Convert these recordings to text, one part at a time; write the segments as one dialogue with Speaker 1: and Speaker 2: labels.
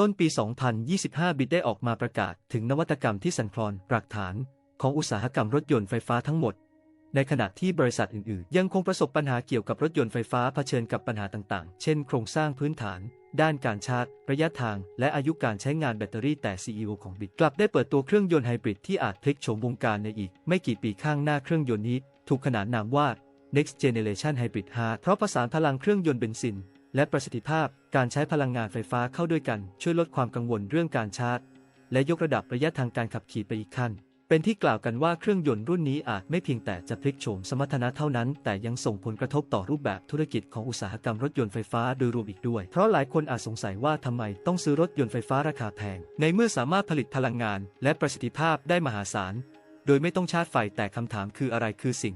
Speaker 1: ต้นปี 2025 บิตได้ออกมาประกาศถึงนวัตกรรมที่สันคลอนรากฐานของอุตสาหกรรมรถยนต์ไฟฟ้าทั้งหมด ในขณะที่บริษัทอื่นๆ ยังคงประสบปัญหาเกี่ยวกับรถยนต์ไฟฟ้าเผชิญกับปัญหาต่างๆ เช่นโครงสร้างพื้นฐาน ด้านการชาร์จ ระยะทาง และอายุการใช้งานแบตเตอรี่แต่ CEO ของบิตกลับได้เปิดตัวเครื่องยนต์ไฮบริดที่อาจพลิกโฉมวงการในอีก ไม่กี่ปีข้างหน้าเครื่องยนต์นี้ ถูกขนานนามว่า Next Generation Hybrid Hard เพราะผสานพลังเครื่องยนต์เบนซิน และประสิทธิภาพการใช้พลังงานไฟฟ้าเข้าด้วยกัน ช่วยลดความกังวลเรื่องการชาร์จ และยกระดับระยะทางการขับขี่ไปอีกขั้น เป็นที่กล่าวกันว่าเครื่องยนต์รุ่นนี้อาจไม่เพียงแต่จะพลิกโฉมสมรรถนะเท่านั้น แต่ยังส่งผลกระทบต่อรูปแบบธุรกิจของอุตสาหกรรมรถยนต์ไฟฟ้าโดยรวมอีกด้วย เพราะหลายคนอาจสงสัยว่าทำไมต้องซื้อรถยนต์ไฟฟ้าราคาแพง ในเมื่อสามารถผลิตพลังงานและประสิทธิภาพได้มหาศาล โดยไม่ต้องชาร์จไฟแต่คำถามคืออะไรคือสิ่ง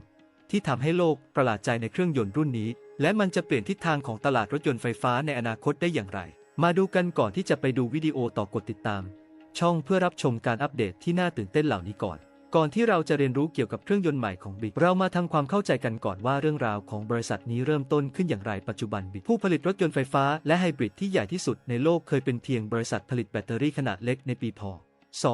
Speaker 1: ที่ทำให้โลกประหลาดใจในเครื่องยนต์รุ่นนี้ และมันจะเปลี่ยนทิศทางของตลาดรถยนต์ไฟฟ้าในอนาคตได้อย่างไร มาดูกันก่อนที่จะไปดูวิดีโอต่อกดติดตาม ช่องเพื่อรับชมการอัปเดตที่น่าตื่นเต้นเหล่านี้ก่อน ก่อนที่เราจะเรียนรู้เกี่ยวกับเครื่องยนต์ใหม่ของบิ๊กเรามาทำความเข้าใจกันก่อนว่าเรื่องราวของบริษัทนี้เริ่มต้นขึ้นอย่างไรปัจจุบันบิ๊กผู้ผลิตรถยนต์ไฟฟ้าและไฮบริดที่ใหญ่ที่สุดในโลกเคยเป็นเพียงบริษัทผลิตแบตเตอรี่ขนาดเล็กในปีพ.ศ.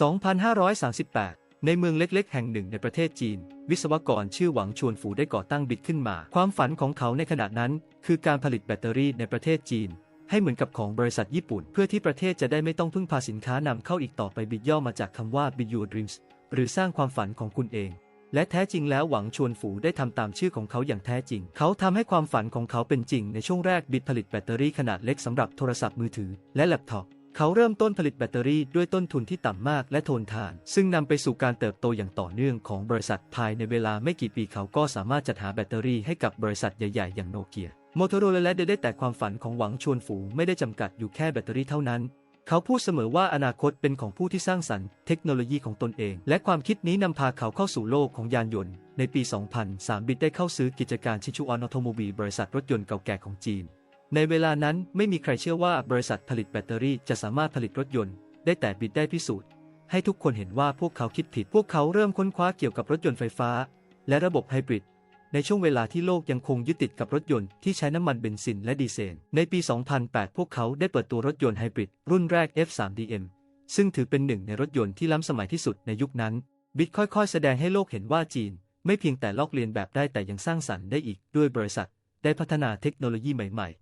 Speaker 1: 2538 ในเมืองเล็กๆ แห่งหนึ่งในประเทศจีน วิศวกรชื่อหวังชวนฝูได้ก่อตั้งบิตขึ้นมา ความฝันของเขาในขณะนั้น คือการผลิตแบตเตอรี่ในประเทศจีน ให้เหมือนกับของบริษัทญี่ปุ่น เพื่อที่ประเทศจะได้ไม่ต้องพึ่งพาสินค้านำเข้าอีกต่อไปบิตย่อมาจากคำว่า Bit Your Dreams หรือสร้างความฝันของคุณเอง และแท้จริงแล้วหวังชวนฝูได้ทำตามชื่อของเขาอย่างแท้จริง เขาทำให้ความฝันของเขาเป็นจริงในช่วงแรกบิตผลิตแบตเตอรี่ขนาดเล็กสำหรับโทรศัพท์มือถือและแล็ปท็อป เขาเริ่มต้นผลิตแบตเตอรี่ด้วยต้นทุนที่ต่ำมากและทนทาน ซึ่งนำไปสู่การเติบโตอย่างต่อเนื่องของบริษัทภายในเวลาไม่กี่ปีเขาก็สามารถจัดหาแบตเตอรี่ให้กับบริษัทใหญ่ๆ อย่างโนเกียโมโตโรล่าและได้แต่ความฝันของหวังชวนฝูไม่ได้จำกัดอยู่แค่แบตเตอรี่เท่านั้น เขาพูดเสมอว่าอนาคตเป็นของผู้ที่สร้างสรรค์เทคโนโลยีของตนเอง และความคิดนี้นำพาเขาเข้าสู่โลกของยานยนต์ ในปี 2003 บิตได้เข้าซื้อกิจการชิชูออนออโตโมบีบริษัทรถยนต์เก่าแก่ของจีน ในเวลานั้นไม่มีใครเชื่อว่าบริษัทผลิตแบตเตอรี่จะสามารถผลิตรถยนต์ ได้แต่บิตได้พิสูจน์ ให้ทุกคนเห็นว่าพวกเขาคิดผิด พวกเขาเริ่มค้นคว้าเกี่ยวกับรถยนต์ไฟฟ้า และระบบไฮบริด ในช่วงเวลาที่โลกยังคงยึดติดกับรถยนต์ที่ใช้น้ำมันเบนซินและดีเซล ในปี 2008 พวกเขาได้เปิดตัวรถยนต์ไฮบริดรุ่นแรก F3DM ซึ่งถือเป็นหนึ่งในรถยนต์ที่ล้ำสมัยที่สุดในยุคนั้น บิตค่อยๆ แสดงให้โลกเห็นว่าจีน ไม่เพียงแต่ลอกเลียนแบบได้แต่ยังสร้างสรรค์ได้อีกด้วยบริษัท ได้พัฒนาเทคโนโลยีใหม่ๆ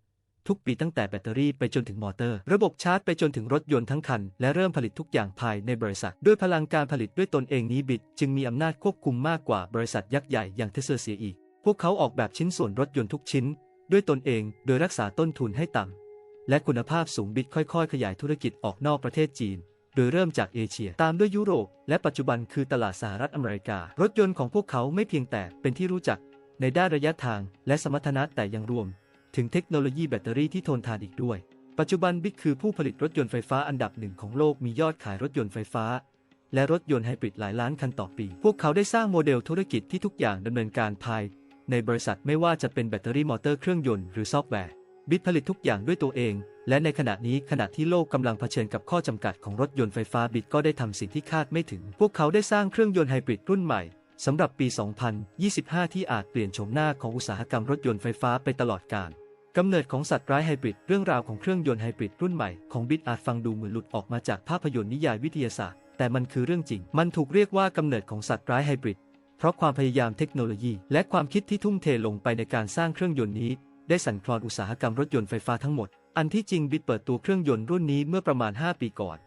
Speaker 1: ทุกปีตั้งแต่แบตเตอรี่ไปจนถึงมอเตอร์ ระบบชาร์จไปจนถึงรถยนต์ทั้งคัน และเริ่มผลิตทุกอย่างภายในบริษัท ด้วยพลังการผลิตด้วยตนเองนี้บิตจึงมีอำนาจควบคุมมากกว่าบริษัทยักษ์ใหญ่อย่างเทสลาเสียอีก พวกเขาออกแบบชิ้นส่วนรถยนต์ทุกชิ้น ด้วยตนเองโดยรักษาต้นทุนให้ต่ำและคุณภาพสูงบิตค่อย ๆ ขยายธุรกิจออกนอกประเทศจีนโดยเริ่มจากเอเชีย ตามด้วยยุโรป และปัจจุบันคือตลาดสหรัฐอเมริกา รถยนต์ของพวกเขาไม่เพียงแต่เป็นที่รู้จักในด้านระยะทางและสมรรถนะแต่ยังรวม ถึงเทคโนโลยีแบตเตอรี่ที่ทนทานอีกด้วย ปัจจุบันบิ๊กคือผู้ผลิตรถยนต์ไฟฟ้าอันดับหนึ่งของโลกมียอดขายรถยนต์ไฟฟ้า และรถยนต์ไฮบริดหลายล้านคันต่อปี พวกเขาได้สร้างโมเดลธุรกิจที่ทุกอย่างดำเนินการภาย ในบริษัทไม่ว่าจะเป็นแบตเตอรี่มอเตอร์เครื่องยนต์หรือซอฟต์แวร์บิตผลิตทุกอย่างด้วยตัวเอง และในขณะนี้ขณะที่โลกกำลังเผชิญกับข้อจำกัดของรถยนต์ไฟฟ้าบิตก็ได้ทำสิ่งที่คาดไม่ถึง พวกเขาได้สร้างเครื่องยนต์ไฮบริดรุ่นใหม่ สำหรับปี 2025 ที่อาจเปลี่ยนโฉมหน้าของอุตสาหกรรมรถยนต์ไฟฟ้าไปตลอดกาลกำเนิดของสัตว์ร้ายไฮบริด เรื่องราวของเครื่องยนต์ไฮบริดรุ่นใหม่ของบิตอาจฟังดูเหมือนหลุดออกมาจากภาพยนตร์นิยายวิทยาศาสตร์ แต่มันคือเรื่องจริง มันถูกเรียกว่ากำเนิดของสัตว์ร้ายไฮบริด เพราะความพยายามเทคโนโลยี และความคิดที่ทุ่มเทลงไปในการสร้างเครื่องยนต์นี้ ได้สั่นคลอนอุตสาหกรรมรถยนต์ไฟฟ้าทั้งหมด อันที่จริงบิตเปิดตัวเครื่องยนต์รุ่นนี้เมื่อประมาณ 5 ปีก่อน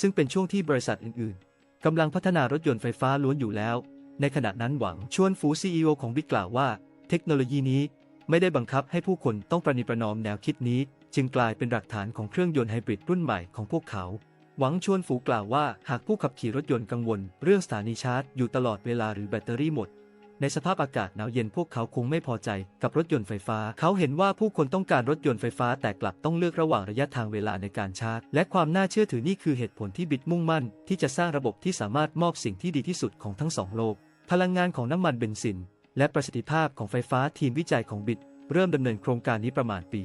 Speaker 1: ซึ่งเป็นช่วงที่บริษัทอื่น ๆกำลังพัฒนารถยนต์ไฟฟ้าล้วนอยู่แล้ว ในขณะนั้นหวังชวนฟูซีอีโอของบิตกล่าวว่า เทคโนโลยีนี้ไม่ได้บังคับให้ผู้คนต้องประนีประนอมแนวคิดนี้ จึงกลายเป็นหลักฐานของเครื่องยนต์ไฮบริดรุ่นใหม่ของพวกเขา หวังชวนฝูกล่าวว่าหากผู้ขับขี่รถยนต์กังวล เรื่องสถานีชาร์จอยู่ตลอดเวลาหรือแบตเตอรี่หมด ในสภาพอากาศหนาวเย็นพวกเขาคงไม่พอใจกับรถยนต์ไฟฟ้า เขาเห็นว่าผู้คนต้องการรถยนต์ไฟฟ้าแต่กลับต้องเลือกระหว่างระยะทางเวลาในการชาร์จ และความน่าเชื่อถือนี่คือเหตุผลที่บิตมุ่งมั่น ที่จะสร้างระบบที่สามารถมอบสิ่งที่ดีที่สุดของทั้งสองโลก พลังงานของน้ำมันเบนซิน และประสิทธิภาพของไฟฟ้าทีมวิจัยของบิตเริ่มดำเนินโครงการนี้ประมาณปี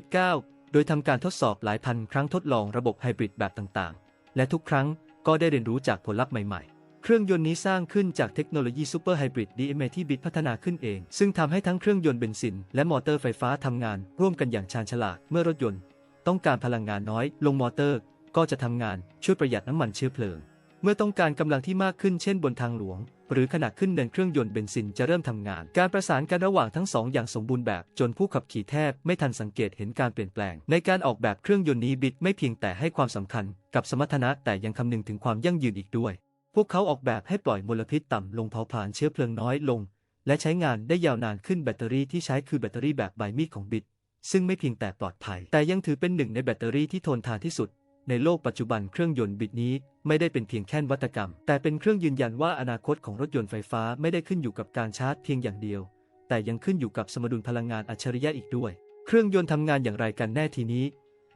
Speaker 1: 2019 โดยทำการทดสอบหลายพันครั้งทดลองระบบไฮบริดแบบต่างๆ และทุกครั้งก็ได้เรียนรู้จากผลลัพธ์ใหม่ๆ เครื่องยนต์นี้สร้างขึ้นจากเทคโนโลยีซูเปอร์ไฮบริด DMA ที่บิตพัฒนาขึ้นเอง ซึ่งทำให้ทั้งเครื่องยนต์เบนซิน และมอเตอร์ไฟฟ้าทำงาน ร่วมกันอย่างชาญฉลาดเมื่อรถยนต์ ต้องการพลังงานน้อยลงมอเตอร์ ก็จะทำงานช่วยประหยัดน้ำมันเชื้อเพลิง เมื่อต้องการกำลังที่มากขึ้นเช่นบนทางหลวง หรือขณะขึ้นเนินเครื่องยนต์เบนซินจะเริ่มทำงาน การประสานกันระหว่างทั้งสองอย่างสมบูรณ์แบบ จนผู้ขับขี่แทบไม่ทันสังเกตเห็นการเปลี่ยนแปลง ในการออกแบบเครื่องยนต์นี้บิดไม่เพียงแต่ให้ความสำคัญ กับสมรรถนะแต่ยังคำนึงถึงความยั่งยืนอีกด้วย พวกเขาออกแบบให้ปล่อยมลพิษต่ำลงเผาผลาญเชื้อเพลิงน้อยลง และใช้งานได้ยาวนานขึ้นแบตเตอรี่ที่ใช้คือแบตเตอรี่แบบใบมีดของบิดซึ่งไม่เพียงแต่ปลอดภัย แต่ยังถือเป็นหนึ่งในแบตเตอรี่ที่ทนทานที่สุด ในโลกปัจจุบันเครื่องยนต์บิดนี้ไม่ได้เป็นเพียงแค่วัตกรรม แต่เป็นเครื่องยืนยันว่าอนาคตของรถยนต์ไฟฟ้าไม่ได้ขึ้นอยู่กับการชาร์จเพียงอย่างเดียว แต่ยังขึ้นอยู่กับสมดุลพลังงานอัจฉริยะอีกด้วย เครื่องยนต์ทำงานอย่างไรกันแน่ทีนี้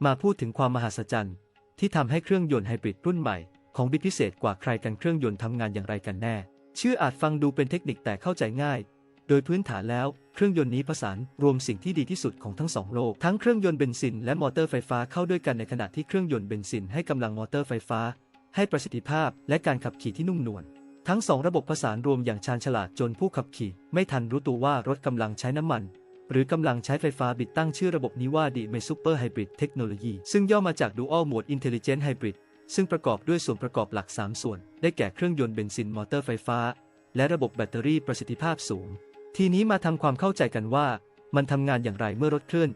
Speaker 1: มาพูดถึงความมหัศจรรย์ที่ทำให้เครื่องยนต์ไฮบริดรุ่นใหม่ของบิดพิเศษกว่าใครกันเครื่องยนต์ทำงานอย่างไรกันแน่ ชื่ออาจฟังดูเป็นเทคนิคแต่เข้าใจง่าย โดยพื้นฐานแล้วเครื่องยนต์นี้ผสานรวมสิ่งที่ดีที่สุดของทั้งสองโลก ทั้งเครื่องยนต์เบนซินและมอเตอร์ไฟฟ้าเข้าด้วยกันในขณะที่เครื่องยนต์เบนซินให้กำลังมอเตอร์ไฟฟ้า ให้ประสิทธิภาพและการขับขี่ที่นุ่มนวลทั้งสองระบบผสานรวมอย่างชาญฉลาดจนผู้ขับขี่ ไม่ทันรู้ตัวว่ารถกำลังใช้น้ำมัน หรือกำลังใช้ไฟฟ้าบิดตั้งชื่อระบบนี้ว่า d m e Super Hybrid Technology ซึ่งย่อมาจาก Dual Mode Intelligent Hybrid ซึ่งประกอบด้วยส่วนประกอบหลัก 3 ส่วน ได้แก่เครื่องยนต์เบนซินมอเตอร์ไฟฟ้า และระบบแบตเตอรี่ประสิทธิภาพสูง ทีนี้มาทำความเข้าใจกันว่า มันทำงานอย่างไรเมื่อรถเคลื่อน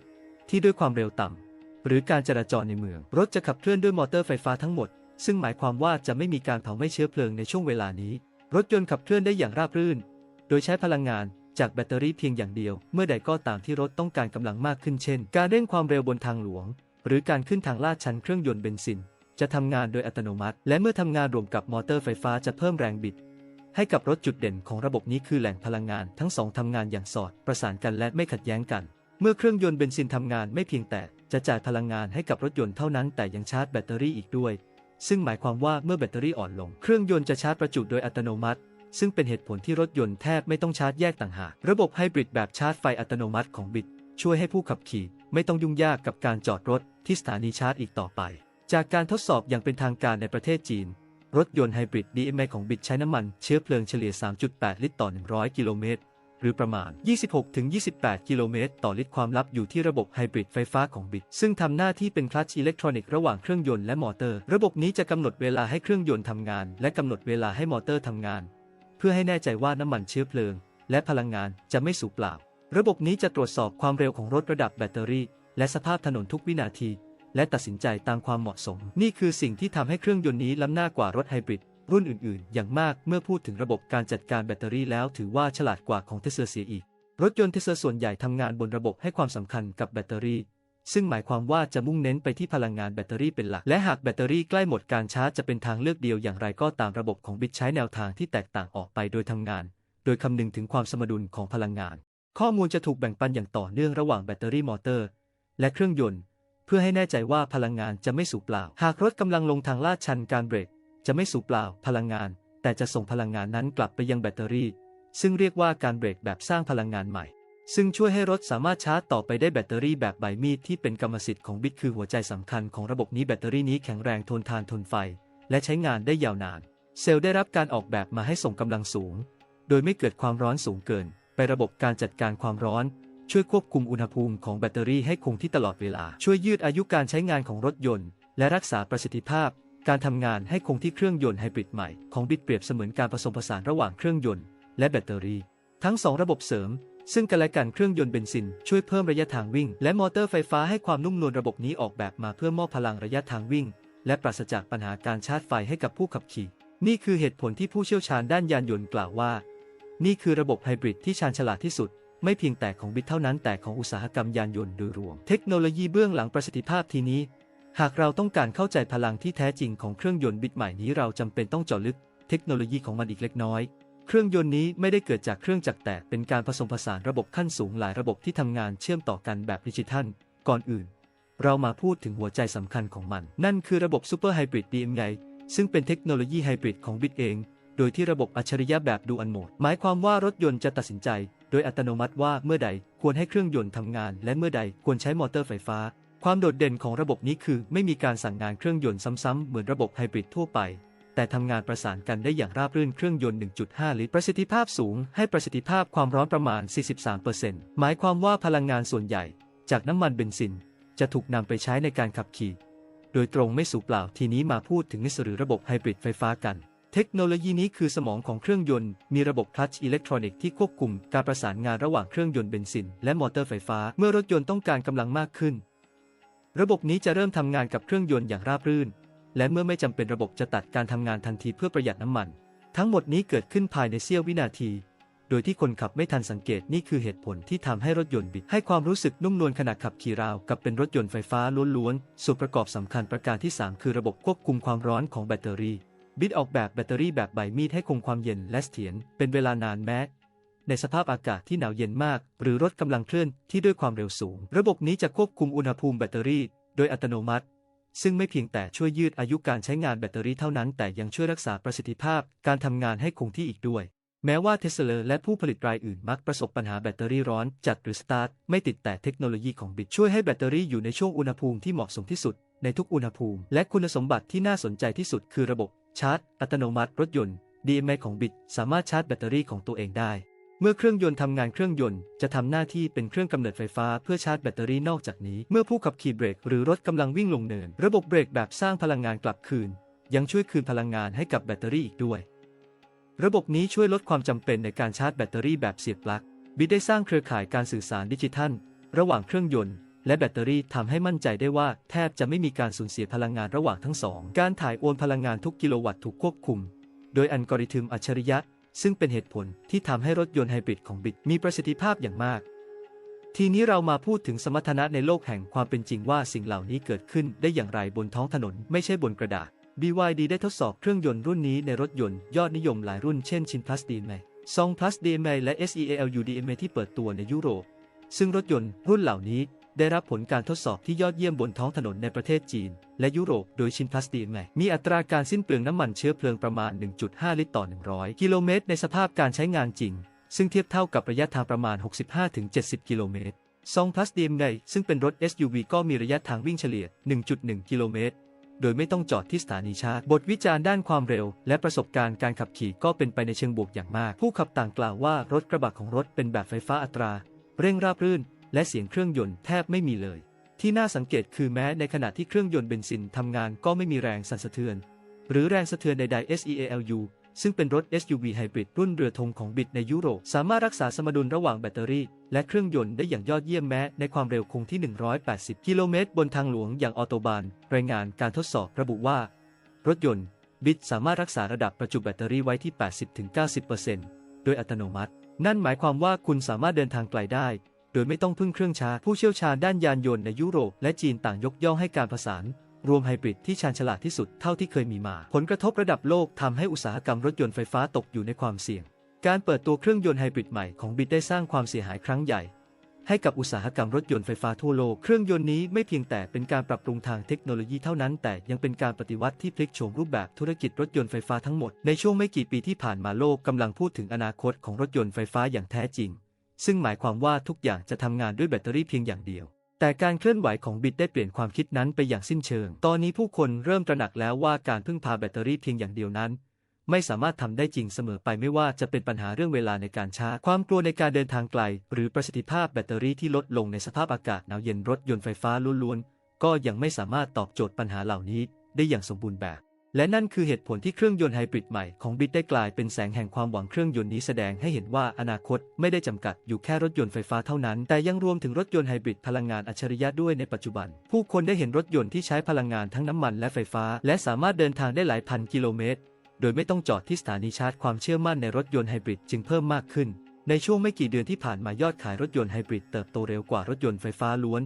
Speaker 1: ที่ด้วยความเร็วต่ำหรือการจราจรในเมือง รถจะขับเคลื่อนด้วยมอเตอร์ไฟฟ้าทั้งหมด ซึ่งหมายความว่าจะไม่มีการเผาไหม้เชื้อเพลิงในช่วงเวลานี้ รถยนต์ขับเคลื่อนได้อย่างราบรื่น โดยใช้พลังงานจากแบตเตอรี่เพียงอย่างเดียว เมื่อใดก็ตามที่รถต้องการกำลังมากขึ้นเช่น การเร่งความเร็วบนทางหลวง หรือการขึ้นทางลาดชันเครื่องยนต์เบนซิน จะทำงานโดยอัตโนมัติ และเมื่อทำงานรวมกับมอเตอร์ไฟฟ้าจะเพิ่มแรงบิด ให้กับรถจุดเด่นของระบบนี้คือแหล่งพลังงานทั้งสองทำงานอย่างสอดประสานกันและไม่ขัดแย้งกัน เมื่อเครื่องยนต์เบนซินทำงานไม่เพียงแต่จะจ่ายพลังงานให้กับรถยนต์เท่านั้นแต่ยังชาร์จแบตเตอรี่อีกด้วย ซึ่งหมายความว่าเมื่อแบตเตอรี่อ่อนลง เครื่องยนต์จะชาร์จประจุโดยอัตโนมัติ ซึ่งเป็นเหตุผลที่รถยนต์แทบไม่ต้องชาร์จแยกต่างหาก ระบบไฮบริดแบบชาร์จไฟอัตโนมัติของบิดช่วยให้ผู้ขับขี่ไม่ต้องยุ่งยากกับการจอดรถที่สถานีชาร์จอีกต่อไป จากการทดสอบอย่างเป็นทางการในประเทศจีน รถยนต์ไฮบริด DMI ของบิดใช้น้ำมันเชื้อเพลิงเฉลี่ย 3.8 ลิตรต่อ 100 กิโลเมตร หรือประมาณ 26-28 กิโลเมตร ต่อลิตรความลับอยู่ที่ระบบไฮบริดไฟฟ้าของบิด ซึ่งทำหน้าที่เป็นคลัตช์อิเล็กทรอนิกส์ระหว่างเครื่องยนต์และมอเตอร์ ระบบนี้จะกำหนดเวลาให้เครื่องยนต์ทำงาน และกำหนดเวลาให้มอเตอร์ทำงาน เพื่อให้แน่ใจว่าน้ำมันเชื้อเพลิง และพลังงานจะไม่สูญเปล่า ระบบนี้จะตรวจสอบความเร็วของรถระดับแบตเตอรี่ และสภาพถนนทุกวินาที และตัดสินใจตามความเหมาะสม นี่คือสิ่งที่ทำให้เครื่องยนต์นี้ล้ำหน้ากว่ารถไฮบริดรุ่นอื่นๆ อย่างมากเมื่อพูดถึงระบบการจัดการแบตเตอรี่แล้วถือว่าฉลาดกว่าของเทสลาเสียอีก รถยนต์เทสลาส่วนใหญ่ทำงานบนระบบให้ความสำคัญกับแบตเตอรี่ ซึ่งหมายความว่าจะมุ่งเน้นไปที่พลังงานแบตเตอรี่เป็นหลัก และหากแบตเตอรี่ใกล้หมดการชาร์จจะเป็นทางเลือกเดียวอย่างไรก็ตามระบบของบิตใช้แนวทางที่แตกต่างออกไปโดยทำงาน โดยคำนึงถึงความสมดุลของพลังงาน ข้อมูลจะถูกแบ่งปันอย่างต่อเนื่องระหว่างแบตเตอรี่มอเตอร์ และเครื่องยนต์ พื่อให้แน่ใจว่าพลังงานจะไม่สูญเปล่า หากรถกำลังลงทางลาดชันการเบรก จะไม่สูญเปล่าพลังงาน แต่จะส่งพลังงานนั้นกลับไปยังแบตเตอรี่ ซึ่งเรียกว่าการเบรกแบบสร้างพลังงานใหม่ ซึ่งช่วยให้รถสามารถชาร์จต่อไปได้แบตเตอรี่แบบใบมีดที่เป็นกรรมสิทธิ์ของบิตคือหัวใจสำคัญของระบบนี้แบตเตอรี่นี้แข็งแรงทนทานทนไฟ และใช้งานได้ยาวนาน เซลล์ได้รับการออกแบบมาให้ส่งกำลังสูง โดยไม่เกิดความร้อนสูงเกิน ไประบบการจัดการความร้อน ช่วยควบคุมอุณหภูมิของแบตเตอรี่ให้คงที่ตลอดเวลา ช่วยยืดอายุการใช้งานของรถยนต์ และรักษาประสิทธิภาพ การทำงานให้คงที่เครื่องยนต์ไฮบริดใหม่ของบิตเปรียบเสมือนการผสมผสานระหว่างเครื่องยนต์และแบตเตอรี่ ทั้งสองระบบเสริม ซึ่งกันและกันเครื่องยนต์เบนซิน ช่วยเพิ่มระยะทางวิ่ง และมอเตอร์ไฟฟ้าให้ความนุ่มนวลระบบนี้ออกแบบมาเพื่อมอบพลังระยะทางวิ่ง และปราศจากปัญหาการชาร์จไฟให้กับผู้ขับขี่ นี่คือเหตุผลที่ผู้เชี่ยวชาญด้านยานยนต์กล่าวว่า นี่คือระบบไฮบริดที่ชาญฉลาดที่สุด ไม่เพียงแต่ของบิตเท่านั้นแต่ของอุตสาหกรรมยานยนต์โดยรวม เทคโนโลยีเบื้องหลังประสิทธิภาพทีนี้ หากเราต้องการเข้าใจพลังที่แท้จริงของเครื่องยนต์บิตใหม่นี้เราจำเป็นต้องเจาะลึก เทคโนโลยีของมันอีกเล็กน้อย เครื่องยนต์นี้ไม่ได้เกิดจากเครื่องจักรแต่เป็นการผสมผสานระบบขั้นสูงหลายระบบที่ทำงานเชื่อมต่อกันแบบดิจิทัล ก่อนอื่น เรามาพูดถึงหัวใจสำคัญของมัน นั่นคือระบบ Super Hybrid DMI ซึ่งเป็นเทคโนโลยีไฮบริดของบิตเอง โดยที่ระบบอัจฉริยะแบบดูอันโหมด หมายความว่ารถยนต์จะตัดสินใจ โดยอัตโนมัติว่าเมื่อใดควรให้เครื่องยนต์ทำงาน และเมื่อใดควรใช้มอเตอร์ไฟฟ้า ความโดดเด่นของระบบนี้คือ ไม่มีการสั่งงานเครื่องยนต์ซ้ำๆเหมือนระบบไฮบริดทั่วไปแต่ทำงานประสานกันได้อย่างราบรื่นเครื่องยนต์ 1.5 ลิตร ประสิทธิภาพสูง ให้ประสิทธิภาพความร้อนประมาณ 43%หมายความว่าพลังงานส่วนใหญ่ จากน้ำมันเบนซิน จะถูกนำไปใช้ในการขับขี่ โดยตรงไม่สูบเปล่าทีนี้มาพูดถึงนิสหรือระบบไฮบริดไฟฟ้ากัน เทคโนโลยีนี้คือสมองของเครื่องยนต์ มีระบบคลัตช์อิเล็กทรอนิกส์ที่ควบคุมการประสานงานระหว่างเครื่องยนต์เบนซิน และมอเตอร์ไฟฟ้า เมื่อรถยนต์ต้องการกำลังมากขึ้น ระบบนี้จะเริ่มทำงานกับเครื่องยนต์อย่างราบรื่น และเมื่อไม่จำเป็นระบบจะตัดการทำงานทันทีเพื่อประหยัดน้ำมัน ทั้งหมดนี้เกิดขึ้นภายในเสี้ยววินาที โดยที่คนขับไม่ทันสังเกตนี่คือเหตุผลที่ทำให้รถยนต์บิดให้ความรู้สึกนุ่มนวลขณะขับขี่ราวกับเป็นรถยนต์ไฟฟ้าล้วนๆส่วนประกอบสำคัญประการที่ 3 คือระบบควบคุมความร้อนของแบตเตอรี่ บิดออกแบบแบตเตอรี่แบบใบมีดให้คงความเย็นและเสถียรเป็นเวลานานแม้ ในสภาพอากาศที่หนาวเย็นมาก หรือรถกำลังเคลื่อนที่ด้วยความเร็วสูง ระบบนี้จะควบคุมอุณหภูมิแบตเตอรี่ โดยอัตโนมัติ ซึ่งไม่เพียงแต่ช่วยยืดอายุการใช้งานแบตเตอรี่เท่านั้น แต่ยังช่วยรักษาประสิทธิภาพการทำงานให้คงที่อีกด้วย แม้ว่าเทสลาและผู้ผลิตรายอื่นมักประสบปัญหาแบตเตอรี่ร้อนจัดหรือสตาร์ทไม่ติดแต่เทคโนโลยีของบิตช่วยให้แบตเตอรี่อยู่ในช่วงอุณหภูมิที่เหมาะสมที่สุดในทุกอุณหภูมิ และคุณสมบัติที่น่าสนใจที่สุดคือระบบ ชาร์จ อัตโนมัติรถยนต์ DMI ของบิตสามารถชาร์จแบตเตอรี่ของตัวเองได้ เมื่อเครื่องยนต์ทำงานเครื่องยนต์จะทำหน้าที่เป็นเครื่องกำเนิดไฟฟ้าเพื่อชาร์จแบตเตอรี่นอกจากนี้ เมื่อผู้ขับขี่เบรกหรือรถกำลังวิ่งลงเนิน ระบบเบรกแบบสร้างพลังงานกลับคืน ยังช่วยคืนพลังงานให้กับแบตเตอรี่อีกด้วย ระบบนี้ช่วยลดความจำเป็นในการชาร์จแบตเตอรี่แบบเสียบปลั๊กบิดได้สร้างเครือข่ายการสื่อสารดิจิทัล ระหว่างเครื่องยนต์ และแบตเตอรี่ทำให้มั่นใจได้ว่าแทบจะไม่มีการสูญเสียพลังงานระหว่างทั้งสอง การถ่ายโอนพลังงานทุกกิโลวัตต์ถูกควบคุม โดยอัลกอริทึมอัจฉริยะ ซึ่งเป็นเหตุผลที่ทำให้รถยนต์ไฮบริดของบิตมีประสิทธิภาพอย่างมาก ทีนี้เรามาพูดถึงสมรรถนะในโลกแห่งความเป็นจริงว่าสิ่งเหล่านี้เกิดขึ้นได้อย่างไรบนท้องถนน ไม่ใช่บนกระดาษ BYD ได้ทดสอบเครื่องยนต์รุ่นนี้ในรถยนต์ยอดนิยมหลายรุ่นเช่นชิน Plus DMA ซอง Plus DMA และ SEALU DMA ที่เปิดตัวในยุโรปซึ่งรถยนต์รุ่นเหล่านี้ ได้รับผลการทดสอบที่ยอดเยี่ยมบนท้องถนนในประเทศจีน และยุโรปโดยชิน Plus DMA มีอัตราการสิ้นเปลืองน้ำมันเชื้อเพลิงประมาณ 1.5 ลิตรต่อ 100 กิโลเมตรในสภาพการใช้งานจริง ซึ่งเทียบเท่ากับระยะทางประมาณ 65-70 กิโลเมตรซอง Plus DMA ซึ่งเป็นรถ SUV ก็มีระยะทางวิ่งเฉลี่ย 1.1 กิโลเมตรโดยไม่ต้องจอดที่สถานีชาร์จ บทวิจารณ์ด้านความเร็ว และประสบการณ์การขับขี่ก็เป็นไปในเชิงบวกอย่างมาก ผู้ขับต่างกล่าวว่ารถกระบะของรถเป็นแบบไฟฟ้าอัตรา เร่งราบรื่น และเสียงเครื่องยนต์แทบไม่มีเลย ที่น่าสังเกตคือแม้ในขณะที่เครื่องยนต์เบนซินทำงานก็ไม่มีแรงสั่นสะเทือน หรือแรงสะเทือนใดๆ SEALU ซึ่งเป็นรถ SUV ไฮบริดรุ่นเรือธงของบิตในยุโรป สามารถรักษาสมดุลระหว่างแบตเตอรี่ และเครื่องยนต์ได้อย่างยอดเยี่ยมแม้ ในความเร็วคงที่ 180 กิโลเมตรบนทางหลวงอย่างออโตบาน รายงานการทดสอบระบุว่า รถยนต์บิตสามารถรักษาระดับประจุแบตเตอรี่ไว้ที่ 80-90%โดยอัตโนมัติ นั่นหมายความว่าคุณสามารถเดินทางไกลได้ โดยไม่ต้องพึ่งเครื่องชาผู้เชี่ยวชาญด้านยานยนต์ในยุโรปและจีนต่างยกย่องให้การผสานรวมไฮบริดที่ชาญฉลาดที่สุดเท่าที่เคยมีมา ผลกระทบระดับโลกทำให้อุตสาหกรรมรถยนต์ไฟฟ้าตกอยู่ในความเสี่ยง การเปิดตัวเครื่องยนต์ไฮบริดใหม่ของบิตได้สร้างความเสียหายครั้งใหญ่ ให้กับอุตสาหกรรมรถยนต์ไฟฟ้าทั่วโลก เครื่องยนต์นี้ไม่เพียงแต่เป็นการปรับปรุงทางเทคโนโลยีเท่านั้น แต่ยังเป็นการปฏิวัติที่พลิกโฉมรูปแบบธุรกิจรถยนต์ไฟฟ้าทั้งหมด ในช่วงไม่กี่ปีที่ผ่านมาโลกกำลังพูดถึงอนาคตของรถยนต์ไฟฟ้าอย่างแท้จริง ซึ่งหมายความว่าทุกอย่างจะทำงานด้วยแบตเตอรี่เพียงอย่างเดียว แต่การเคลื่อนไหวของบิตได้เปลี่ยนความคิดนั้นไปอย่างสิ้นเชิง ตอนนี้ผู้คนเริ่มตระหนักแล้วว่าการพึ่งพาแบตเตอรี่เพียงอย่างเดียวนั้น ไม่สามารถทำได้จริงเสมอไปไม่ว่าจะเป็นปัญหาเรื่องเวลาในการชาร์จความกลัวในการเดินทางไกล หรือประสิทธิภาพแบตเตอรี่ที่ลดลงในสภาพอากาศหนาวเย็นรถยนต์ไฟฟ้าล้วนๆก็ยังไม่สามารถตอบโจทย์ปัญหาเหล่านี้ได้อย่างสมบูรณ์แบบ และนั่นคือเหตุผลที่เครื่องยนต์ไฮบริดใหม่ของบิตได้กลายเป็นแสงแห่งความหวังเครื่องยนต์นี้แสดงให้เห็นว่าอนาคตไม่ได้จำกัดอยู่แค่รถยนต์ไฟฟ้าเท่านั้น แต่ยังรวมถึงรถยนต์ไฮบริดพลังงานอัจฉริยะด้วยในปัจจุบัน ผู้คนได้เห็นรถยนต์ที่ใช้พลังงานทั้งน้ำมันและไฟฟ้า และสามารถเดินทางได้หลายพันกิโลเมตร โดยไม่ต้องจอดที่สถานีชาร์จความเชื่อมั่นในรถยนต์ไฮบริดจึงเพิ่มมากขึ้น ในช่วงไม่กี่เดือนที่ผ่านมายอดขายรถยนต์ไฮบริดเติบโตเร็วกว่ารถยนต์ไฟฟ้าล้วน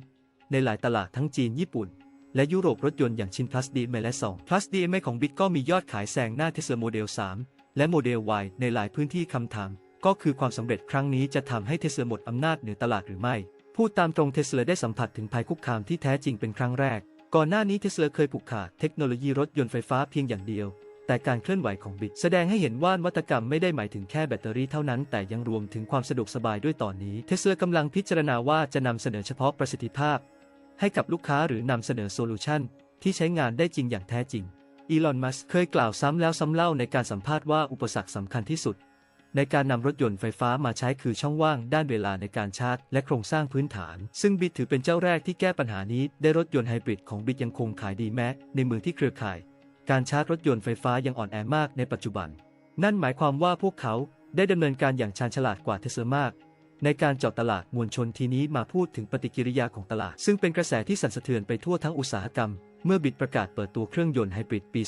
Speaker 1: ในหลายตลาดทั้งจีนญี่ปุ่น และยุโรปรถยนต์อย่างชิน Plus DMA และ2 Plus DMA ของบิตก็มียอดขายแซงหน้า Tesla Model 3 และ Model Y ในหลายพื้นที่คำถาม ก็คือความสำเร็จครั้งนี้จะทำให้เทสลาหมดอำนาจเหนือตลาดหรือไม่ พูดตามตรงเทสลาได้สัมผัสถึงภัยคุกคามที่แท้จริงเป็นครั้งแรก ก่อนหน้านี้เทสลาเคยผูกขาดเทคโนโลยีรถยนต์ไฟฟ้าเพียงอย่างเดียวแต่การเคลื่อนไหวของบิตแสดงให้เห็นว่านวัตกรรมไม่ได้หมายถึงแค่แบตเตอรี่เท่านั้น แต่ยังรวมถึงความสะดวกสบายด้วยตอนนี้ เทสลากำลังพิจารณาว่าจะนำเสนอเฉพาะประสิทธิภาพ ให้กับลูกค้าหรือนำเสนอโซลูชันที่ใช้งานได้จริงอย่างแท้จริง อีลอน มัสเคยกล่าวซ้ำแล้วซ้ำเล่าในการสัมภาษณ์ว่าอุปสรรคสำคัญที่สุด ในการนำรถยนต์ไฟฟ้ามาใช้คือช่องว่างด้านเวลาในการชาร์จ และโครงสร้างพื้นฐาน ซึ่งบิตถือเป็นเจ้าแรกที่แก้ปัญหานี้ ได้รถยนต์ไฮบริดของบิตยังคงขายดีแม้ ในเมืองที่เครือข่าย การชาร์จรถยนต์ไฟฟ้ายังอ่อนแอมากในปัจจุบัน นั่นหมายความว่าพวกเขาได้ดำเนินการอย่างชาญฉลาดกว่าเทสลามาก ในการเจาะตลาดมวลชนทีนี้มาพูดถึงปฏิกิริยาของตลาด ซึ่งเป็นกระแสที่สั่นสะเทือนไปทั่วทั้งอุตสาหกรรม เมื่อบิตประกาศเปิดตัวเครื่องยนต์ไฮบริดปี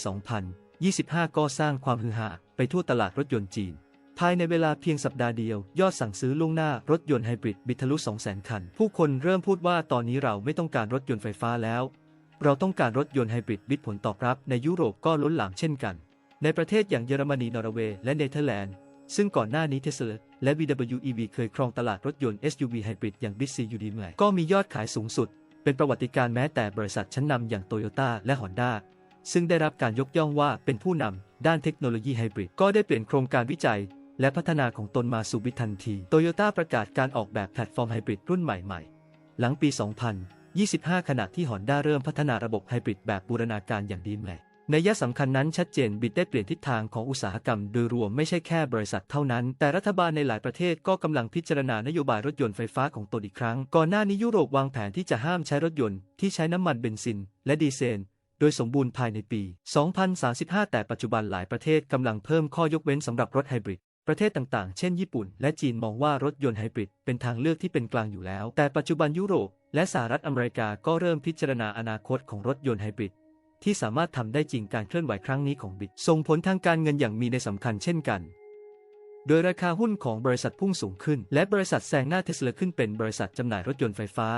Speaker 1: 2025 ก็สร้างความฮือฮาไปทั่วตลาดรถยนต์จีน ภายในเวลาเพียงสัปดาห์เดียว ยอดสั่งซื้อล่วงหน้ารถยนต์ไฮบริดบิตทะลุ 200,000 คัน ผู้คนเริ่มพูดว่าตอนนี้เราไม่ต้องการรถยนต์ไฟฟ้าแล้ว เราต้องการรถยนต์ไฮบริดบิตผลตอบรับในยุโรปก็ล้นหลามเช่นกัน ในประเทศอย่างเยอรมนีนอร์เวย์และเนเธอร์แลนด์ ซึ่งก่อนหน้านี้เทสลาและ VWEV เคยครองตลาดรถยนต์ SUV ไฮบริดอย่าง b i t c u d เมื่อก็มียอดขายสูงสุด เป็นประวัติการณ์แม้แต่บริษัทชั้นนำอย่างโตโยต้าและ Honda ซึ่งได้รับการยกย่องว่าเป็นผู้นำด้านเทคโนโลยีไฮบริดก็ได้เปลี่ยนโครงการวิจัย และพัฒนาของตนมาสู่บิตทันทีโตโยต้าประกาศการออกแบบแพลตฟอร์มไฮบริดรุ่นใหม่ๆ หลังปี 2025 ขณะที่ Honda เริ่มพัฒนาระบบไฮบริดแบบบูรณาการอย่างดีแม่ นยะสำคัญนั้นชัดเจนบิตได้เปลี่ยนทิศทางของอุตสาหกรรมโดยรวมไม่ใช่แค่บริษัทเท่านั้น แต่รัฐบาลในหลายประเทศก็กำลังพิจารณานโยบายรถยนต์ไฟฟ้าของตนอีกครั้ง ก่อนหน้านี้ยุโรปวางแผนที่จะห้ามใช้รถยนต์ที่ใช้น้ำมันเบนซิน และดีเซลโดยสมบูรณ์ภายในปี 2035 แต่ปัจจุบันหลายประเทศกำลังเพิ่มข้อยกเว้นสำหรับรถไฮบริด ประเทศต่างๆ เช่นญี่ปุ่น และจีนมองว่ารถยนต์ไฮบริดเป็นทางเลือกที่เป็นกลางอยู่แล้ว แต่ปัจจุบันยุโรปและสหรัฐอเมริกาก็เริ่มพิจารณาอนาคตของรถยนต์ไฮบริด ที่สามารถทำได้จริงการเคลื่อนไหวครั้งนี้ของบิตส่งผลทางการเงินอย่างมีในสำคัญเช่นกัน โดยราคาหุ้นของบริษัทพุ่งสูงขึ้น และบริษัทแซงหน้าเทสลาขึ้นเป็นบริษัทจำหน่ายรถยนต์ไฟฟ้า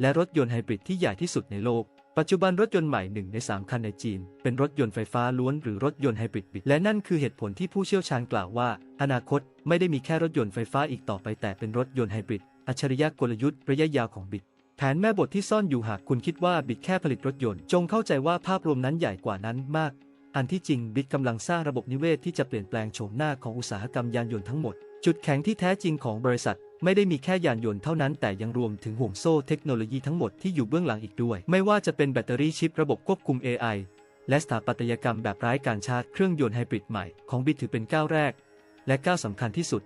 Speaker 1: และรถยนต์ไฮบริดที่ใหญ่ที่สุดในโลก ปัจจุบันรถยนต์ใหม่หนึ่งใน3คันในจีน เป็นรถยนต์ไฟฟ้าล้วนหรือรถยนต์ไฮบริดบิตและนั่นคือเหตุผลที่ผู้เชี่ยวชาญกล่าวว่า อนาคตไม่ได้มีแค่รถยนต์ไฟฟ้าอีกต่อไปแต่เป็นรถยนต์ไฮบริดอัจฉริยะกลยุทธ์ระยะยาวของบิต แผนแม่บทที่ซ่อนอยู่หากคุณคิดว่าบิตแค่ผลิตรถยนต์ จงเข้าใจว่าภาพรวมนั้นใหญ่กว่านั้นมาก อันที่จริงบิตกำลังสร้างระบบนิเวศที่จะเปลี่ยนแปลงโฉมหน้าของอุตสาหกรรมยานยนต์ทั้งหมด จุดแข็งที่แท้จริงของบริษัท ไม่ได้มีแค่ยานยนต์เท่านั้นแต่ยังรวมถึงห่วงโซ่เทคโนโลยีทั้งหมดที่อยู่เบื้องหลังอีกด้วย ไม่ว่าจะเป็นแบตเตอรี่ชิประบบควบคุม AI และสถาปัตยกรรมแบบไร้การชาร์จเครื่องยนต์ไฮบริดใหม่ของบิตถือเป็นก้าวแรก และก้าวสำคัญที่สุด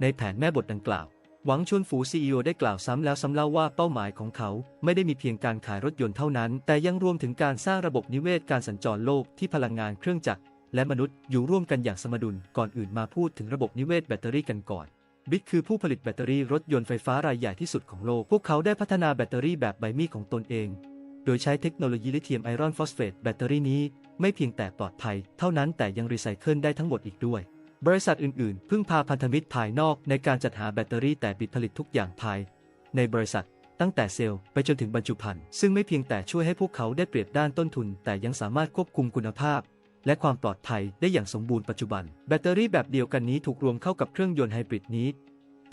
Speaker 1: ในแผนแม่บทดังกล่าว หวังชวนฝูซีอได้กล่าวซ้ำแล้วซ้ำเล่าว่าเป้าหมายของเขาไม่ได้มีเพียงการขายรถยนต์เท่านั้น แต่ยังรวมถึงการสร้างระบบนิเวศการสัญจรโลกที่พลังงานเครื่องจักรและมนุษย์อยู่ร่วมกันอย่างสมดุลก่อนอื่นมาพูดถึงระบบนิเวศแบตเตอรี่กันก่อนบิตคือผู้ผลิตแบตเตอรี่รถยนต์ไฟฟ้ารายใหญ่ที่สุดของโลก พวกเขาได้พัฒนาแบตเตอรี่แบบไบมีของตนเอง โดยใช้เทคโนโลยีลิเธียมไอรอนฟอสเฟตแบตเตอรี่นี้ไม่เพียงแต่ปลอดภัย เท่านั้นแต่ยังรีไซเคิลได้ทั้งหมดอีกด้วย บริษัทอื่นๆ พึ่งพาพันธมิตรภายนอกในการจัดหาแบตเตอรี่แต่บิตผลิตทุกอย่างภาย ในบริษัทตั้งแต่เซลล์ไปจนถึงบรรจุภัณฑ์ซึ่งไม่เพียงแต่ช่วยให้พวกเขาได้เปรียบด้านต้นทุน แต่ยังสามารถควบคุมคุณภาพ และความปลอดภัยได้อย่างสมบูรณ์ปัจจุบัน แบตเตอรี่แบบเดียวกันนี้ถูกรวมเข้ากับเครื่องยนต์ไฮบริดนี้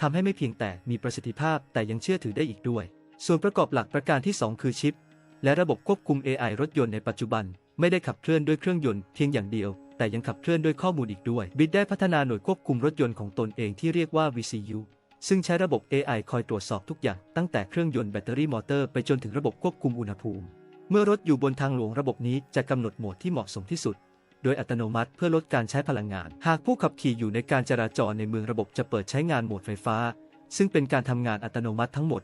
Speaker 1: ทำให้ไม่เพียงแต่มีประสิทธิภาพแต่ยังเชื่อถือได้อีกด้วย ส่วนประกอบหลักประการที่ 2 คือชิป และระบบควบคุม AI รถยนต์ในปัจจุบัน ไม่ได้ขับเคลื่อนด้วยเครื่องยนต์เพียงอย่างเดียว แต่ยังขับเคลื่อนด้วยข้อมูลอีกด้วย บิตได้พัฒนาหน่วยควบคุมรถยนต์ของตนเองที่เรียกว่า VCU ซึ่งใช้ระบบ AI คอยตรวจสอบทุกอย่าง ตั้งแต่เครื่องยนต์แบตเตอรี่มอเตอร์ไปจนถึงระบบควบคุมอุณหภูมิ เมื่อรถอยู่บนทางหลวงระบบนี้จะกำหนดโหมดที่เหมาะสมที่สุด โดยอัตโนมัติเพื่อลดการใช้พลังงาน หากผู้ขับขี่อยู่ในการจราจรในเมืองระบบจะเปิดใช้งานโหมดไฟฟ้า ซึ่งเป็นการทำงานอัตโนมัติทั้งหมด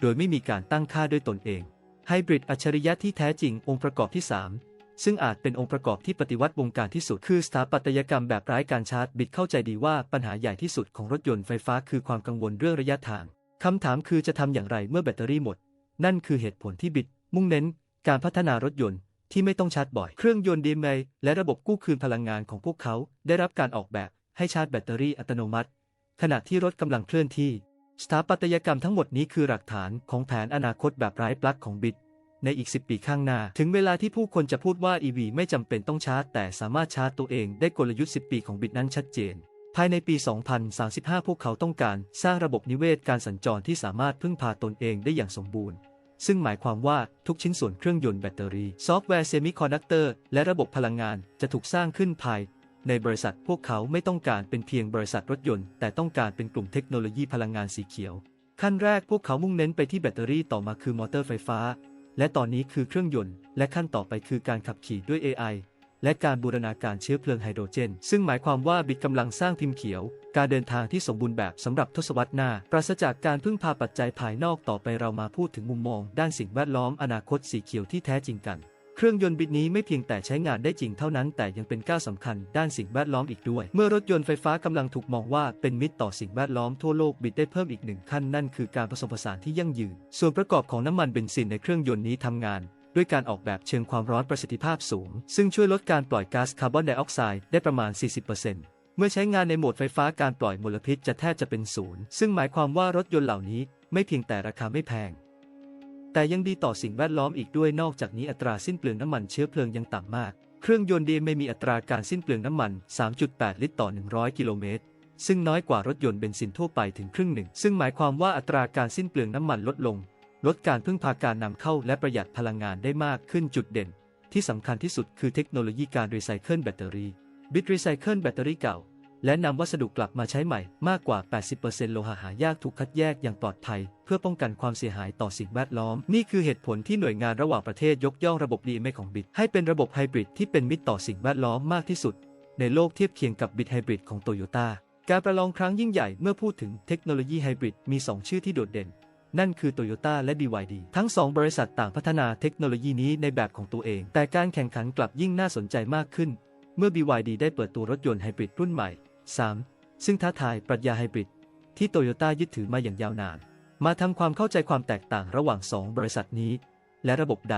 Speaker 1: โดยไม่มีการตั้งค่าด้วยตนเองไฮบริดอัจฉริยะที่แท้จริงองค์ประกอบที่ 3 ซึ่งอาจเป็นองค์ประกอบที่ปฏิวัติวงการที่สุด คือสถาปัตยกรรมแบบไร้การชาร์จบิตเข้าใจดีว่าปัญหาใหญ่ที่สุดของรถยนต์ไฟฟ้าคือความกังวลเรื่องระยะทาง คำถามคือจะทำอย่างไรเมื่อแบตเตอรี่หมด นั่นคือเหตุผลที่บิตมุ่งเน้น การพัฒนารถยนต์ที่ไม่ต้องชาร์จบ่อย เครื่องยนต์ดีเมและระบบกู้คืนพลังงานของพวกเขา ได้รับการออกแบบให้ชาร์จแบตเตอรี่อัตโนมัติ ขณะที่รถกำลังเคลื่อนที่ สถาปัตยกรรมทั้งหมดนี้คือหลักฐานของแผนอนาคตแบบไร้ปลั๊กของบิต ในอีก 10 ปีข้างหน้า ถึงเวลาที่ผู้คนจะพูดว่า EV ไม่จำเป็นต้องชาร์จ แต่สามารถชาร์จตัวเองได้กลยุทธ์ 10 ปีของบิตนั้นชัดเจน ภายในปี 2035 พวกเขาต้องการสร้างระบบนิเวศการสัญจรที่สามารถพึ่งพาตนเองได้อย่างสมบูรณ์ ซึ่งหมายความว่าทุกชิ้นส่วนเครื่องยนต์แบตเตอรี่ ซอฟต์แวร์เซมิคอนดักเตอร์และระบบพลังงานจะถูกสร้างขึ้นภายในบริษัทพวกเขาไม่ต้องการเป็นเพียงบริษัทรถยนต์ แต่ต้องการเป็นกลุ่มเทคโนโลยีพลังงานสีเขียว ขั้นแรกพวกเขามุ่งเน้นไปที่แบตเตอรี่ต่อมาคือมอเตอร์ไฟฟ้า และตอนนี้คือเครื่องยนต์ และขั้นต่อไปคือการขับขี่ด้วย AI และการบูรณาการเชื้อเพลิงไฮโดรเจน ซึ่งหมายความว่าบิดกำลังสร้างพิมพ์เขียว การเดินทางที่สมบูรณ์แบบสำหรับทศวรรษหน้า ปราศจากการพึ่งพาปัจจัยภายนอกต่อไปเรามาพูดถึงมุมมอง ด้านสิ่งแวดล้อมอนาคตสีเขียวที่แท้จริงกัน เครื่องยนต์บิดนี้ไม่เพียงแต่ใช้งานได้จริงเท่านั้น แต่ยังเป็นก้าวสำคัญด้านสิ่งแวดล้อมอีกด้วย เมื่อรถยนต์ไฟฟ้ากำลังถูกมองว่าเป็นมิตรต่อสิ่งแวดล้อมทั่วโลกบิดได้เพิ่มอีกหนึ่งขั้นนั่นคือการผสมผสานที่ยั่งยืน ส่วนประกอบของน้ำมันเบนซินในเครื่องยนต์นี้ทำงานด้วยการออกแบบเชิงความร้อนประสิทธิภาพสูง ซึ่งช่วยลดการปล่อยก๊าซคาร์บอนไดออกไซด์ได้ประมาณ 40%เมื่อใช้งานในโหมดไฟฟ้าการปล่อยมลพิษจะแทบจะเป็นศูนย์ ซึ่งหมายความว่ารถยนต์เหล่านี้ไม่เพียงแต่ราคาไม่แพง แต่ยังดีต่อสิ่งแวดล้อมอีกด้วยนอกจากนี้อัตราสิ้นเปลืองน้ำมันเชื้อเพลิงยังต่ำมาก เครื่องยนต์ดีไม่มีอัตราการสิ้นเปลืองน้ำมัน 3.8 ลิตรต่อ 100 กิโลเมตร ซึ่งน้อยกว่ารถยนต์เบนซินทั่วไปถึงครึ่งหนึ่ง ซึ่งหมายความว่าอัตราการสิ้นเปลืองน้ำมันลดลง ลดการพึ่งพาการนำเข้าและประหยัดพลังงานได้มากขึ้นจุดเด่น ที่สำคัญที่สุดคือเทคโนโลยีการรีไซเคิลแบตเตอรี่ บิตรีไซเคิลแบตเตอรี่เก่า และนำวัสดุกลับมาใช้ใหม่มากกว่า 80%โลหะหายากถูกคัดแยกอย่างปลอดภัย เพื่อป้องกันความเสียหายต่อสิ่งแวดล้อม นี่คือเหตุผลที่หน่วยงานระหว่างประเทศยกย่องระบบ DMA ของบิตให้เป็นระบบไฮบริดที่เป็นมิตรต่อสิ่งแวดล้อมมากที่สุด ในโลกเทียบเคียงกับบิตไฮบริดของโตโยต้าการประลองครั้งยิ่งใหญ่เมื่อพูดถึงเทคโนโลยีไฮบริดมี 2 ชื่อที่โดดเด่น นั่นคือ Toyota และ BYD ทั้ง 2 บริษัทต่างพัฒนาเทคโนโลยีนี้ในแบบของตัวเอง แต่การแข่งขันกลับยิ่งน่าสนใจมากขึ้น เมื่อ BYD ได้เปิดตัวรถยนต์ไฮบริดรุ่นใหม่ 3 ซึ่งท้าทายปรัชญาไฮบริดที่โตโยต้ายึดถือมาอย่างยาวนาน มาทำความเข้าใจความแตกต่างระหว่าง 2 บริษัทนี้ และระบบใด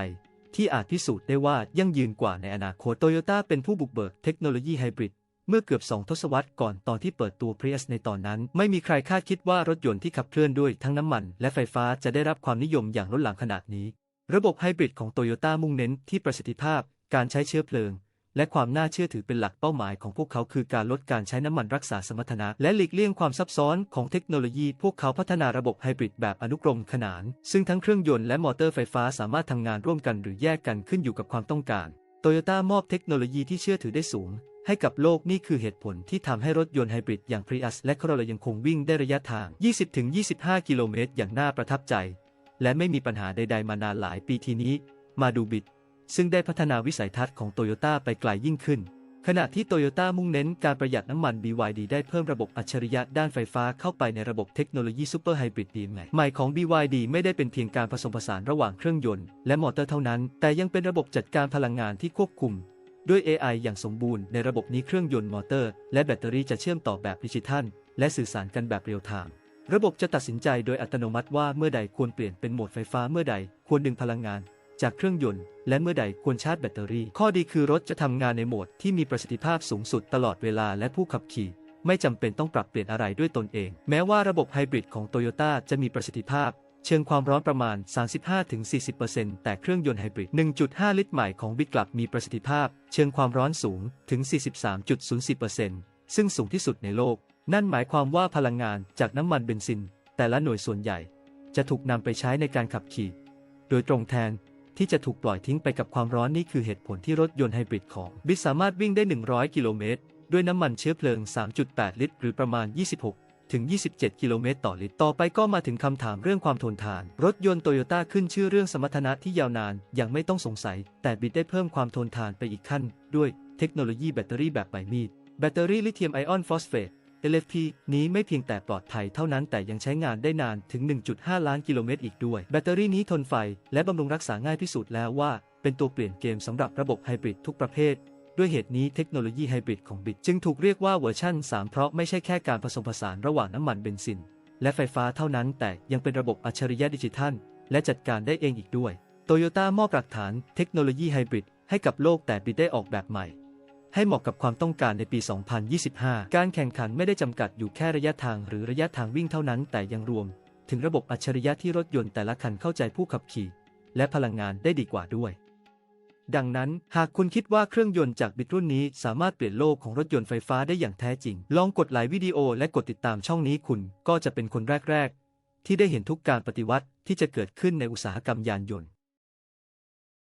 Speaker 1: ที่อาจพิสูจน์ได้ว่ายั่งยืนกว่าในอนาคตโตโยต้าเป็นผู้บุกเบิกเทคโนโลยีไฮบริดเมื่อเกือบ2ทศวรรษก่อนตอนที่เปิดตัว Prius ในตอนนั้น ไม่มีใครคาดคิดว่ารถยนต์ที่ขับเคลื่อนด้วยทั้งน้ำมัน และไฟฟ้าจะได้รับความนิยมอย่างล้นหลามขนาดนี้ ระบบไฮบริดของโตโยต้ามุ่งเน้นที่ประสิทธิภาพ การใช้เชื้อเพลิง และความน่าเชื่อถือเป็นหลักเป้าหมายของพวกเขาคือการลดการใช้น้ำมันรักษาสมรรถนะ และหลีกเลี่ยงความซับซ้อนของเทคโนโลยี พวกเขาพัฒนาระบบไฮบริดแบบอนุกรมขนาน ซึ่งทั้งเครื่องยนต์และมอเตอร์ไฟฟ้าสามารถทำงานร่วมกันหรือแยกกันขึ้นอยู่กับความต้องการโตโยต้ามอบเทคโนโลยีที่เชื่อถือได้สูง ให้กับโลกนี่คือเหตุผลที่ทำให้รถยนต์ไฮบริดอย่าง Prius และ Corolla ยังคงวิ่งได้ระยะทาง 20-25 กิโลเมตรอย่างน่าประทับใจ และไม่มีปัญหาใด ๆ มานานหลายปีทีนี้ มาดูบิด ซึ่งได้พัฒนาวิสัยทัศน์ของโตโยต้าไปไกลยิ่งขึ้น ขณะที่โตโยต้ามุ่งเน้นการประหยัดน้ำมัน BYD ได้เพิ่มระบบอัจฉริยะด้านไฟฟ้าเข้าไปในระบบเทคโนโลยีซูเปอร์ไฮบริดดีใหม่ใหม่ของ BYD ไม่ได้เป็นเพียงการผสมผสานระหว่างเครื่องยนต์และมอเตอร์เท่านั้น แต่ยังเป็นระบบจัดการพลังงานที่ควบคุมด้วย AI อย่างสมบูรณ์ในระบบนี้เครื่องยนต์มอเตอร์ และแบตเตอรี่จะเชื่อมต่อแบบดิจิทัล และสื่อสารกันแบบเรียลไทม์ระบบจะตัดสินใจโดยอัตโนมัติว่าเมื่อใดควรเปลี่ยนเป็นโหมดไฟฟ้าเมื่อใดควรดึงพลังงาน จากเครื่องยนต์ และเมื่อใดควรชาร์จแบตเตอรี่ ข้อดีคือรถจะทำงานในโหมดที่มีประสิทธิภาพสูงสุดตลอดเวลาและผู้ขับขี่ ไม่จำเป็นต้องปรับเปลี่ยนอะไรด้วยตนเอง แม้ว่าระบบไฮบริดของโตโยต้าจะมีประสิทธิภาพ เชิงความร้อนประมาณ 35-40%แต่เครื่องยนต์ไฮบริด 1.5 ลิตรใหม่ของบิดกลับมีประสิทธิภาพ เชิงความร้อนสูงถึง 43.04%ซึ่งสูงที่สุดในโลก นั่นหมายความว่าพลังงานจากน้ำมันเบนซิน แต่ละหน่วยส่วนใหญ่ จะถูกนำไปใช้ในการขับขี่ โดยตรงแทน ที่จะถูกปล่อยทิ้งไปกับความร้อนนี่คือเหตุผลที่รถยนต์ไฮบริดของบิดสามารถวิ่งได้ 100 กิโลเมตร ด้วยน้ำมันเชื้อเพลิง 3.8 ลิตร หรือประมาณ 26 ถึง 27 กิโลเมตรต่อลิตร ต่อไปก็มาถึงคำถามเรื่องความทนทาน รถยนต์โตโยต้าขึ้นชื่อเรื่องสมรรถนะที่ยาวนานอย่างไม่ต้องสงสัย แต่บิดได้เพิ่มความทนทานไปอีกขั้น ด้วยเทคโนโลยีแบตเตอรี่แบบใบมีด แบตเตอรี่ลิเธียมไอออนฟอสเฟต LFP นี้ไม่เพียงแต่ปลอดภัยเท่านั้นแต่ยังใช้งานได้นานถึง 1.5 ล้านกิโลเมตรอีกด้วย แบตเตอรี่นี้ทนไฟและบำรุงรักษาง่ายพิสูจน์แล้วว่า เป็นตัวเปลี่ยนเกมสำหรับระบบไฮบริดทุกประเภทด้วยเหตุนี้เทคโนโลยีไฮบริดของบิดจึงถูกเรียกว่าเวอร์ชัน3 เพราะไม่ใช่แค่การผสมผสานระหว่างน้ำมันเบนซิน และไฟฟ้าเท่านั้น แต่ยังเป็นระบบอัจฉริยะดิจิทัล และจัดการได้เองอีกด้วยโตโยต้ามอบหลักฐานเทคโนโลยีไฮบริดให้กับโลกแต่บิดได้ออกแบบใหม่ ให้เหมาะกับความต้องการในปี 2025 การแข่งขันไม่ได้จำกัดอยู่แค่ระยะทางหรือระยะทางวิ่งเท่านั้น แต่ยังรวม ถึงระบบอัจฉริยะที่รถยนต์แต่ละคันเข้าใจผู้ขับขี่ และพลังงานได้ดีกว่าด้วย ดังนั้น หากคุณคิดว่าเครื่องยนต์จากบิดรุ่นนี้ สามารถเปลี่ยนโลกของรถยนต์ไฟฟ้าได้อย่างแท้จริง ลองกดไลค์วิดีโอและกดติดตามช่องนี้คุณก็จะเป็นคนแรก ๆ ที่ได้เห็นทุกการปฏิวัติที่จะเกิดขึ้นในอุตสาหกรรมยานยนต์